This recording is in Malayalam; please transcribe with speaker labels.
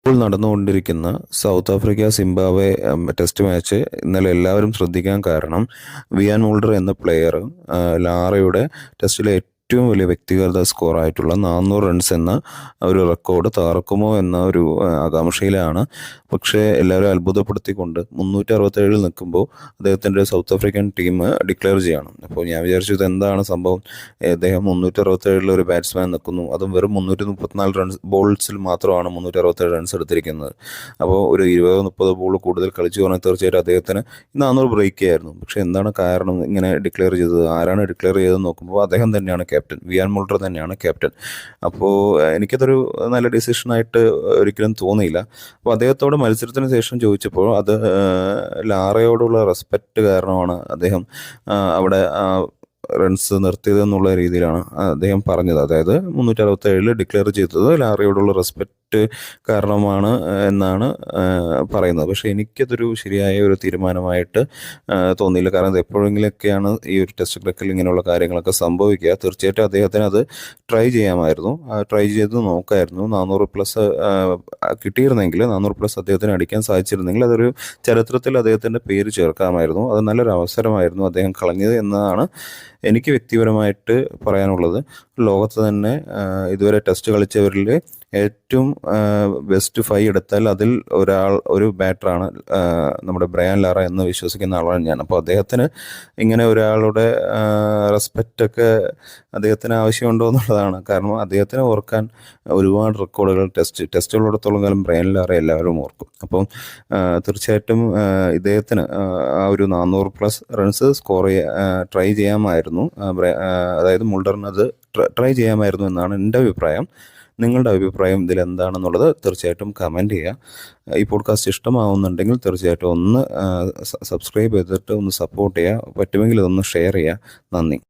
Speaker 1: ഇപ്പോൾ നടന്നുകൊണ്ടിരിക്കുന്ന South Africa Zimbabwe test match ഇന്നലെ എല്ലാവരും ശ്രദ്ധിക്കാൻ കാരണം വിയാൻ മോൾഡർ എന്ന പ്ലെയർ ലാറയുടെ ടെസ്റ്റിലെ ഏറ്റവും വലിയ വ്യക്തിഗത സ്കോറായിട്ടുള്ള നാനൂറ് റൺസ് എന്ന ഒരു റെക്കോർഡ് തകർക്കുമോ എന്ന ഒരു ആകാംക്ഷയിലാണ്. പക്ഷേ എല്ലാവരും അത്ഭുതപ്പെടുത്തിക്കൊണ്ട് മുന്നൂറ്റി അറുപത്തേഴിൽ നിൽക്കുമ്പോൾ അദ്ദേഹത്തിന്റെ സൗത്ത് ആഫ്രിക്കൻ ടീം ഡിക്ലെയർ ചെയ്യണം. അപ്പോൾ ഞാൻ വിചാരിച്ചു ഇത് എന്താണ് സംഭവം? അദ്ദേഹം മുന്നൂറ്റി അറുപത്തേഴിൽ ഒരു ബാറ്റ്സ്മാൻ നിൽക്കുന്നു. അതും വെറും മുന്നൂറ്റി മുപ്പത്തിനാല് റൺസ് ബോൾസിൽ മാത്രമാണ് മുന്നൂറ്റി അറുപത്തേഴ് റൺസ് എടുത്തിരിക്കുന്നത്. അപ്പോൾ ഒരു ഇരുപത് മുപ്പത് ബോൾ കൂടുതൽ കളിച്ചു പറഞ്ഞാൽ തീർച്ചയായിട്ടും അദ്ദേഹത്തിന് നാനൂറ് ബ്രേക്ക് ആയിരുന്നു പക്ഷേ എന്താണ് കാരണം ഇങ്ങനെ ഡിക്ലെയർ ചെയ്തത്? ആരാണ് ഡിക്ലെയർ ചെയ്തതെന്ന് നോക്കുമ്പോൾ അദ്ദേഹം തന്നെയാണ് ക്യാപ്റ്റൻ വിയാൻ മുൾട്ടർ തന്നെയാണ് ക്യാപ്റ്റൻ. അപ്പോൾ എനിക്കതൊരു നല്ല ഡിസിഷനായിട്ട് ഒരിക്കലും തോന്നിയില്ല. അപ്പോൾ അദ്ദേഹത്തോട് മത്സരത്തിന് ശേഷം ചോദിച്ചപ്പോൾ അത് ലാറയോടുള്ള റെസ്പെക്റ്റ് കാരണമാണ് അദ്ദേഹം അവിടെ റൺസ് നിർത്തിയത് എന്നുള്ള രീതിയിലാണ് അദ്ദേഹം പറഞ്ഞത്. അതായത് മുന്നൂറ്റി അറുപത്തേഴിൽ ഡിക്ലെയർ ചെയ്തത് ലാറിയോടുള്ള റെസ്പെക്റ്റ് കാരണമാണ് എന്നാണ് പറയുന്നത്. പക്ഷേ എനിക്കതൊരു ശരിയായ ഒരു തീരുമാനമായിട്ട് തോന്നിയില്ല. കാരണം ഇത് എപ്പോഴെങ്കിലൊക്കെയാണ് ഈ ഒരു ടെസ്റ്റ് ക്രിക്കറ്റിൽ ഇങ്ങനെയുള്ള കാര്യങ്ങളൊക്കെ സംഭവിക്കുക. തീർച്ചയായിട്ടും അദ്ദേഹത്തിന് അത് ട്രൈ ചെയ്യാമായിരുന്നു. ട്രൈ ചെയ്ത് നോക്കായിരുന്നു. നാനൂറ് പ്ലസ് കിട്ടിയിരുന്നെങ്കിൽ നാനൂറ് പ്ലസ് അദ്ദേഹത്തിന് അടിക്കാൻ സാധിച്ചിരുന്നെങ്കിൽ അതൊരു ചരിത്രത്തിൽ അദ്ദേഹത്തിന്റെ പേര് ചേർക്കാമായിരുന്നു. അത് നല്ലൊരു അവസരമായിരുന്നു അദ്ദേഹം കളഞ്ഞത് എന്നതാണ് എനിക്ക് വ്യക്തിപരമായിട്ട് പറയാനുള്ളത് ലോകത്ത് തന്നെ ഇതുവരെ ടെസ്റ്റ് കളിച്ചവരിൽ ഏറ്റവും ബെസ്റ്റ് ഫൈവ് എടുത്താൽ അതിൽ ഒരാൾ ഒരു ബാറ്ററാണ് നമ്മുടെ ബ്രയാൻ ലാറ എന്ന് വിശ്വസിക്കുന്ന ആളാണ് ഞാൻ. അപ്പോൾ അദ്ദേഹത്തിന് ഇങ്ങനെ ഒരാളുടെ റെസ്പെക്റ്റ് ഒക്കെ അദ്ദേഹത്തിന് ആവശ്യമുണ്ടോ എന്നുള്ളതാണ്. കാരണം അദ്ദേഹത്തിന് ഓർക്കാൻ ഒരുപാട് റെക്കോർഡുകൾ ടെസ്റ്റ് ടെസ്റ്റുള്ളിടത്തോളം കാലം ബ്രയാൻ ലാറ എല്ലാവരും ഓർക്കും. അപ്പം തീർച്ചയായിട്ടും ഇദ്ദേഹത്തിന് ആ, ഒരു നാനൂറ് പ്ലസ് റൺസ് സ്കോർ ചെയ്യാൻ ട്രൈ ചെയ്യാമായിരുന്നു. അതായത് മുൾഡറിന് അത് ട്രൈ ചെയ്യാമായിരുന്നു എന്നാണ് എന്റെ അഭിപ്രായം. നിങ്ങളുടെ അഭിപ്രായം ഇതിൽ എന്താണെന്നുള്ളത് തീർച്ചയായിട്ടും കമന്റ് ചെയ്യുക. ഈ പോഡ്കാസ്റ്റ് ഇഷ്ടമാവുന്നുണ്ടെങ്കിൽ തീർച്ചയായിട്ടും ഒന്ന് സബ്സ്ക്രൈബ് ചെയ്തിട്ട് ഒന്ന് സപ്പോർട്ട് ചെയ്യുക. പറ്റുമെങ്കിൽ ഇതൊന്ന് ഷെയർ ചെയ്യുക. നന്ദി.